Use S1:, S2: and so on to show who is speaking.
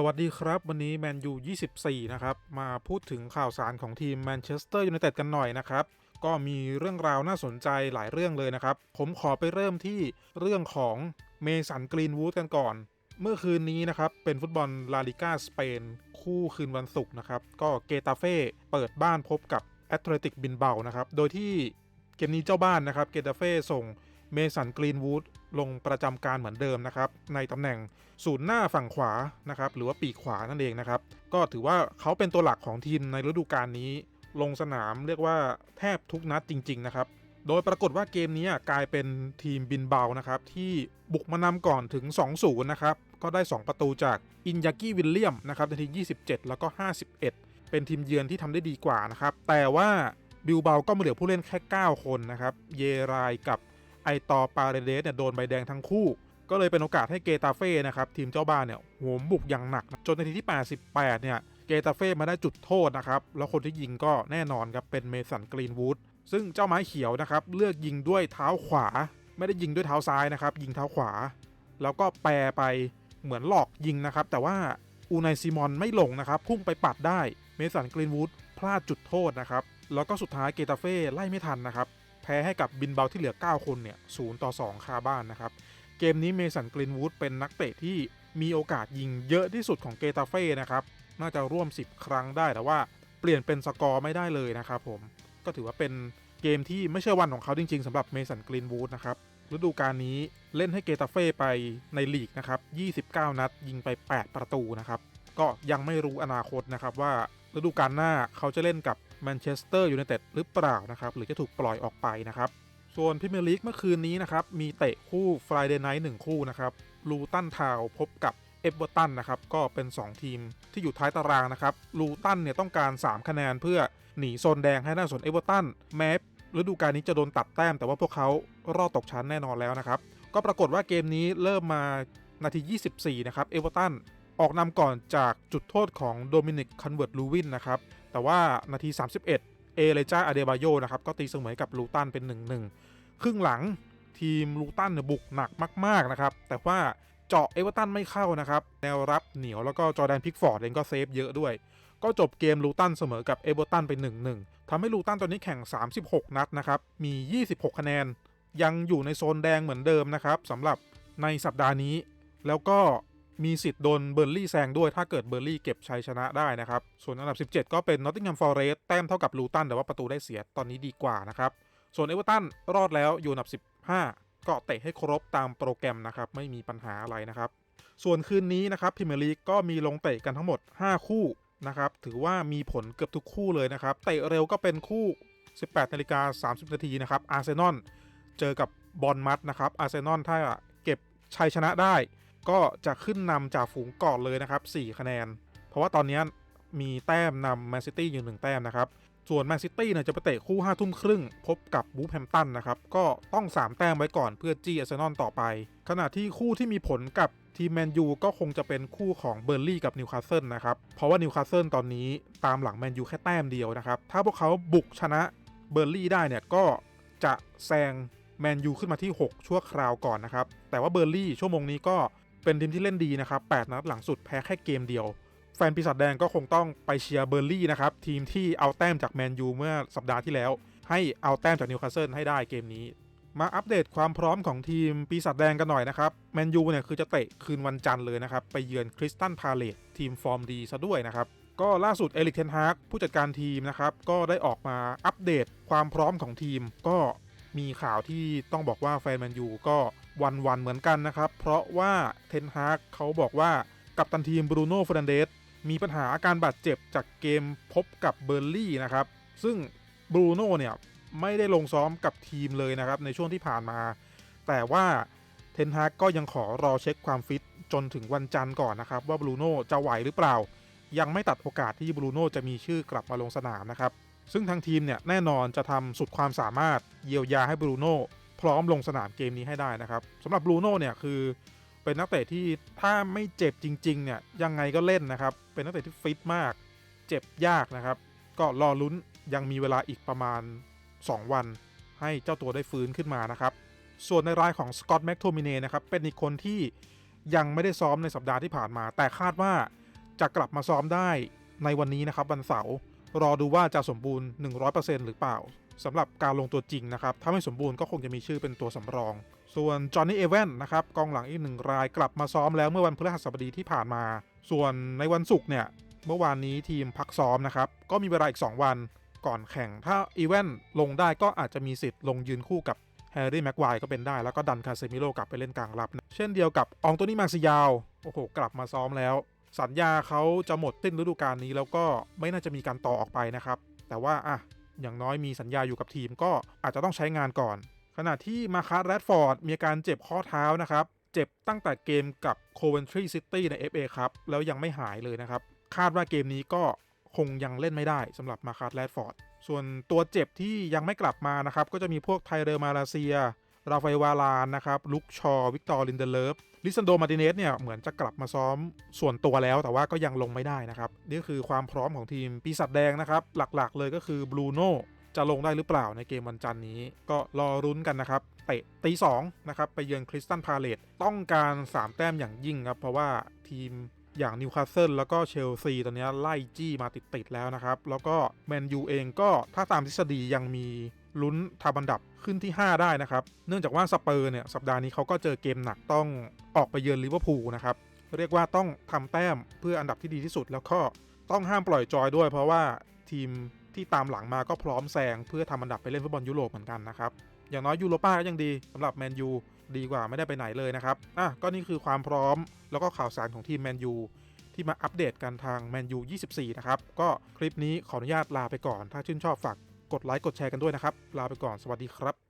S1: สวัสดีครับ วันนี้แมนยู 24 นะครับ มาพูดถึงข่าวสารของทีมแมนเชสเตอร์ยูไนเต็ดกันหน่อยนะครับ ก็มีเรื่องราวน่าสนใจหลายเรื่องเลยนะครับ ผมขอไปเริ่มที่เรื่องของเมสันกรีนวูดกันก่อน เมื่อคืนนี้นะครับ เป็นฟุตบอลลาลิก้าสเปน คู่คืนวันศุกร์นะครับ ก็เกตาเฟ่เปิดบ้านพบกับแอตเลติกบินเบานะครับ โดยที่เกมนี้เจ้าบ้านนะครับ เกตาเฟ่ส่ง เมสันกรีนวูดลงประจำการเหมือนเดิมนะครับในตำแหน่งศูนย์หน้าฝั่งขวานะครับหรือว่าปีกขวานั่นเองนะครับก็ถือว่าเขาเป็นตัวหลักของทีมในฤดูกาลนี้ ลงสนามเรียกว่าแทบทุกนัดจริง ๆ นะครับ โดยปรากฏว่าเกมนี้กลายเป็นทีมบินเบานะครับที่บุกมานำก่อนถึง 2-0 นะครับก็ได้ 2 ประตูจากอินยากิวิลเลียมนะครับในที 27 แล้วก็ 51 เป็นทีมเยือนที่ทำได้ดีกว่านะครับแต่ว่าบิลเบาก็มาเหลือผู้เล่นแค่ 9 คนนะครับ เยรายกับ ไอตอปาเรเดสเนี่ยโดนใบแดงทั้งคู่ ก็เลยเป็นโอกาสให้เกตาเฟ่นะครับทีมเจ้าบ้านเนี่ยโหมบุกอย่างหนัก จนในทีที่ 88 เนี่ยเกตาเฟ่มาได้จุดโทษนะครับ แล้วคนที่ยิงก็แน่นอนครับเป็นเมสันกรีนวูดซึ่งเจ้าไม้เขียวนะครับเลือกยิงด้วยเท้าขวา ไม่ได้ยิงด้วยเท้าซ้ายนะครับ ยิงเท้าขวา แล้วก็แปรไปเหมือนหลอกยิงนะครับ แต่ว่าอูไนซิมอนไม่ลงนะครับพุ่งไปปัดได้เมสันกรีนวูดพลาดจุดโทษนะครับแล้วก็สุดท้ายเกตาเฟ่ไล่ไม่ทันนะครับ พ้ให้กับบินเบาที่เหลือ 9 คนเนี่ย0ต่อ 2 คาบ้านนะครับ เกมนี้เมสันกรีนวูดเป็นนักเตะที่มีโอกาสยิงเยอะที่สุดของเกตาเฟ่นะครับ น่าจะร่วม 10 ครั้งได้แต่ว่าเปลี่ยนเป็นสกอร์ไม่ได้เลยนะครับผม ก็ถือว่าเป็นเกมที่ไม่ใช่วันของเขาจริง ๆสำหรับเมสันกรีนวูดนะครับฤดูกาลนี้เล่นให้เกตาเฟ่ไปในลีกนะครับ 29 นัดยิงไป 8 ประตูนะครับ ก็ยังไม่รู้อนาคตนะครับว่า ฤดูกาลหน้าเขาจะเล่นกับแมนเชสเตอร์ยูไนเต็ดหรือเปล่านะครับ หรือจะถูกปล่อยออกไปนะครับ ส่วนพรีเมียร์ลีกเมื่อคืนนี้นะครับ มีเตะคู่ Friday Night 1 คู่นะครับลูตันทาวพบกับเอเวอร์ตันนะครับ ก็เป็น 2 ทีมที่อยู่ท้ายตารางนะครับลูตันเนี่ยต้องการ 3 คะแนนเพื่อหนีโซนแดงให้หน้าสวนเอเวอร์ตันแม้ฤดูกาลนี้จะโดนตัดแต้ม แต่ว่าพวกเขารอดตกชั้นแน่นอนแล้วนะครับ ก็ปรากฏว่าเกมนี้เริ่มมานาที 24 นะครับ เอเวอร์ตัน ออกนำก่อนจากจุดโทษของโดมินิกคันเวิร์ตลูวินนะครับ แต่ว่านาที 31 เอเลจาอาเดบาโยนะครับ ก็ตีเสมอกับลูตันเป็น 1-1 ครึ่งหลังทีมลูตันเนี่ยบุกหนักมาก ๆ นะครับ แต่ว่าเจาะเอเวอร์ตันไม่เข้านะครับ แนวรับเหนียวแล้วก็จอแดนพิกฟอร์ดเองก็เซฟเยอะด้วย ก็จบเกมลูตันเสมอกับเอเวอร์ตันไป 1-1ทำให้ลูตันตอนนี้แข่ง 36 นัดนะครับ มี 26 คะแนน ยังอยู่ในโซนแดงเหมือนเดิมนะครับสำหรับในสัปดาห์นี้ แล้วก็ มีสิทธิ์โดนเบอร์ลี่แซงด้วยถ้าเกิดเบอร์ลี่เก็บชัยชนะได้นะครับ ส่วนอันดับ 17 ก็เป็นนอตติงแฮมฟอร์เรสแต้มเท่ากับลูตันแต่ว่าประตูได้เสียตอนนี้ดีกว่านะครับ ส่วนเอเวอร์ตันรอดแล้วอยู่อันดับ 15 ก็เตะให้ครบตามโปรแกรมนะครับไม่มีปัญหาอะไรนะครับ ส่วนคืนนี้นะครับพรีเมียร์ลีกก็มีลงเตะกันทั้งหมด 5 คู่นะครับถือว่ามีผลเกือบทุกคู่เลยนะครับเตะเร็วก็เป็นคู่ 18นาฬิกา30นาทีนะครับอาร์เซนอลเจอกับบอลมัดนะครับอาร์เซนอลถ้าเก็บชัยชนะได้ ก็จะขึ้นนำจากฝูงก่อนเลยนะครับ 4 คะแนน เพราะว่าตอนนี้มีแต้มนำแมนซิตี้อยู่ 1 แต้มนะครับ ส่วนแมนซิตี้เนี่ยจะไปเตะคู่5ทุ่มครึ่ง พบกับบูแฮมตันนะครับ ก็ต้อง 3 แต้มไว้ก่อนเพื่อจี้อาร์เซนอลต่อไป ขณะที่คู่ที่มีผลกับทีมแมนยูก็คงจะเป็นคู่ของเบอร์ลี่กับนิวคาสเซิลนะครับ เพราะว่านิวคาสเซิลตอนนี้ตามหลังแมนยูแค่แต้มเดียวนะครับ ถ้าพวกเขาบุกชนะเบอร์ลี่ได้เนี่ยก็จะแซงแมนยูขึ้นมาที่ 6 ชั่วคราวก่อนนะครับ แต่ว่าเบอร์ลี่ชั่วโมงนี้ก็ เป็นทีมที่เล่นดีนะครับ 8 นัดหลังสุดแพ้แค่เกมเดียว แฟนปีศาจแดงก็คงต้องไปเชียร์เบอร์ลี่นะครับ ทีมที่เอาแต้มจากแมนยูเมื่อสัปดาห์ที่แล้ว ให้เอาแต้มจากนิวคาสเซิลให้ได้เกมนี้ มาอัปเดตความพร้อมของทีมปีศาจแดงกันหน่อยนะครับ แมนยูเนี่ยคือจะเตะคืนวันจันทร์เลยนะครับ ไปเยือนคริสตันพาเลตทีมฟอร์มดีซะด้วยนะครับก็ล่าสุดเอลิกเทนฮากผู้จัดการทีมนะครับ ก็ได้ออกมาอัปเดตความพร้อมของทีม ก็มีข่าวที่ต้องบอกว่าแฟนแมนยูก็ วันวันๆเหมือนกันนะครับ เพราะว่าเทนฮากเขาบอกว่ากัปตันทีมบรูโน่ฟ r นันเดสมีปัญหาอาการบาดเจ็บจากเกมพบกับเบอร์ลี่นะครับ ซึ่งบรูโน่เนี่ยไม่ได้ลงซ้อมกับทีมเลยนะครับ ในช่วงที่ผ่านมา แต่ว่าเทนฮากก็ยังขอรอเช็คความฟิตจนถึงวันจันทร์ก่อนนะครับ ว่าบรูโน่จะไหวหรือเปล่า ยังไม่ตัดโอกาสที่บรูโน่จะมีชื่อกลับมาลงสนามนะครับ ซึ่งทางทีมเนี่ยแน่นอนจะทำสุดความสามารถเยียวยาให้บรูโน่ พร้อมลงสนามเกมนี้ให้ได้นะครับสำหรับบรูโน่เนี่ยคือเป็นนักเตะที่ถ้าไม่เจ็บจริงๆเนี่ยยังไงก็เล่นนะครับ เป็นนักเตะที่ฟิตมาก เจ็บยากนะครับ ก็รอลุ้นยังมีเวลาอีกประมาณ 2 วัน ให้เจ้าตัวได้ฟื้นขึ้นมานะครับ ส่วนในรายของสกอตแม็กโทมิเน่นะครับเป็นอีกคนที่ยังไม่ได้ซ้อมในสัปดาห์ที่ผ่านมา แต่คาดว่าจะกลับมาซ้อมได้ในวันนี้นะครับวันเสาร์รอดูว่าจะสมบูรณ์ 100%หรือเปล่า สำหรับการลงตัวจริงนะครับ ถ้าไม่สมบูรณ์ก็คงจะมีชื่อเป็นตัวสำรอง ส่วนจอห์นนี่เอเวนนะครับกองหลังอีกหนึ่งรายกลับมาซ้อมแล้วเมื่อวันพฤหัสบดีที่ผ่านมา ส่วนในวันศุกร์เนี่ยเมื่อวานนี้ทีมพักซ้อมนะครับก็มีเวลาอีก 2 วันก่อนแข่งถ้าอีเวนลงได้ก็อาจจะมีสิทธิ์ลงยืนคู่กับแฮร์รี่แม็กไวก็เป็นได้ แล้วก็ดันคาเซมิโลกลับไปเล่นกลางรับนะเช่นเดียวกับอองโตนี่มาซิยาว โอ้โห กลับมาซ้อมแล้ว สัญญาเขาจะหมดสิ้นฤดูกาลนี้แล้วก็ไม่น่าจะมีการต่อออกไปนะครับ แต่ว่าอะ อย่างน้อยมีสัญญาอยู่กับทีมก็อาจจะต้องใช้งานก่อน ขณะที่มาคาร์แรดฟอร์ดมีอาการเจ็บข้อเท้านะครับ เจ็บตั้งแต่เกมกับโคเวนทรีซิตี้ใน FA ครับแล้วยังไม่หายเลยนะครับ คาดว่าเกมนี้ก็คงยังเล่นไม่ได้สำหรับมาคาร์แรดฟอร์ดส่วนตัวเจ็บที่ยังไม่กลับมานะครับ ก็จะมีพวกไทเรอร์มาลาเซีย ราฟาเอลวาลานนะครับลุกชอวิกตอร์ลินเดเลฟลิซันโดมาติเนสเนี่ยเหมือนจะกลับมาซ้อมส่วนตัวแล้วแต่ว่าก็ยังลงไม่ได้นะครับนี่คือความพร้อมของทีมปีศาจแดงนะครับ หลักๆ เลยก็คือบรูโน่จะลงได้หรือเปล่าในเกมวันจันนี้ ก็รอรุ้นกันนะครับ เตะตีสองนะครับไปเยือนคริสตันพาเลตต้องการ 3 แต้มอย่างยิ่งครับเพราะว่าทีมอย่างนิวคาสเซิลแล้วก็เชลซีตอนนี้ไล่จี้มาติด ๆ แล้วนะครับ แล้วก็แมนยูเองก็ถ้าตามทฤษฎียังมี ลุ้นทำอันดับขึ้นที่ 5 ได้นะครับ เนื่องจากว่าสเปอร์เนี่ยสัปดาห์นี้เขาก็เจอเกมหนักต้องออกไปเยือนลิเวอร์พูลนะครับ เรียกว่าต้องทำแต้มเพื่ออันดับที่ดีที่สุด แล้วก็ต้องห้ามปล่อยจอยด้วย เพราะว่าทีมที่ตามหลังมาก็พร้อมแซงเพื่อทำอันดับไปเล่นฟุตบอลยุโรปเหมือนกันนะครับ อย่างน้อยยูโรป้าก็ยังดีสำหรับแมนยูดีกว่าไม่ได้ไปไหนเลยนะครับ อะ ก็นี่คือความพร้อมแล้วก็ข่าวสารของทีมแมนยูที่มาอัปเดตกันทางแมนยู24 นะครับ ก็คลิปนี้ขออนุญาตลาไปก่อน ถ้าชื่นชอบฝาก กดไลค์กดแชร์กันด้วยนะครับ ลาไปก่อนสวัสดีครับ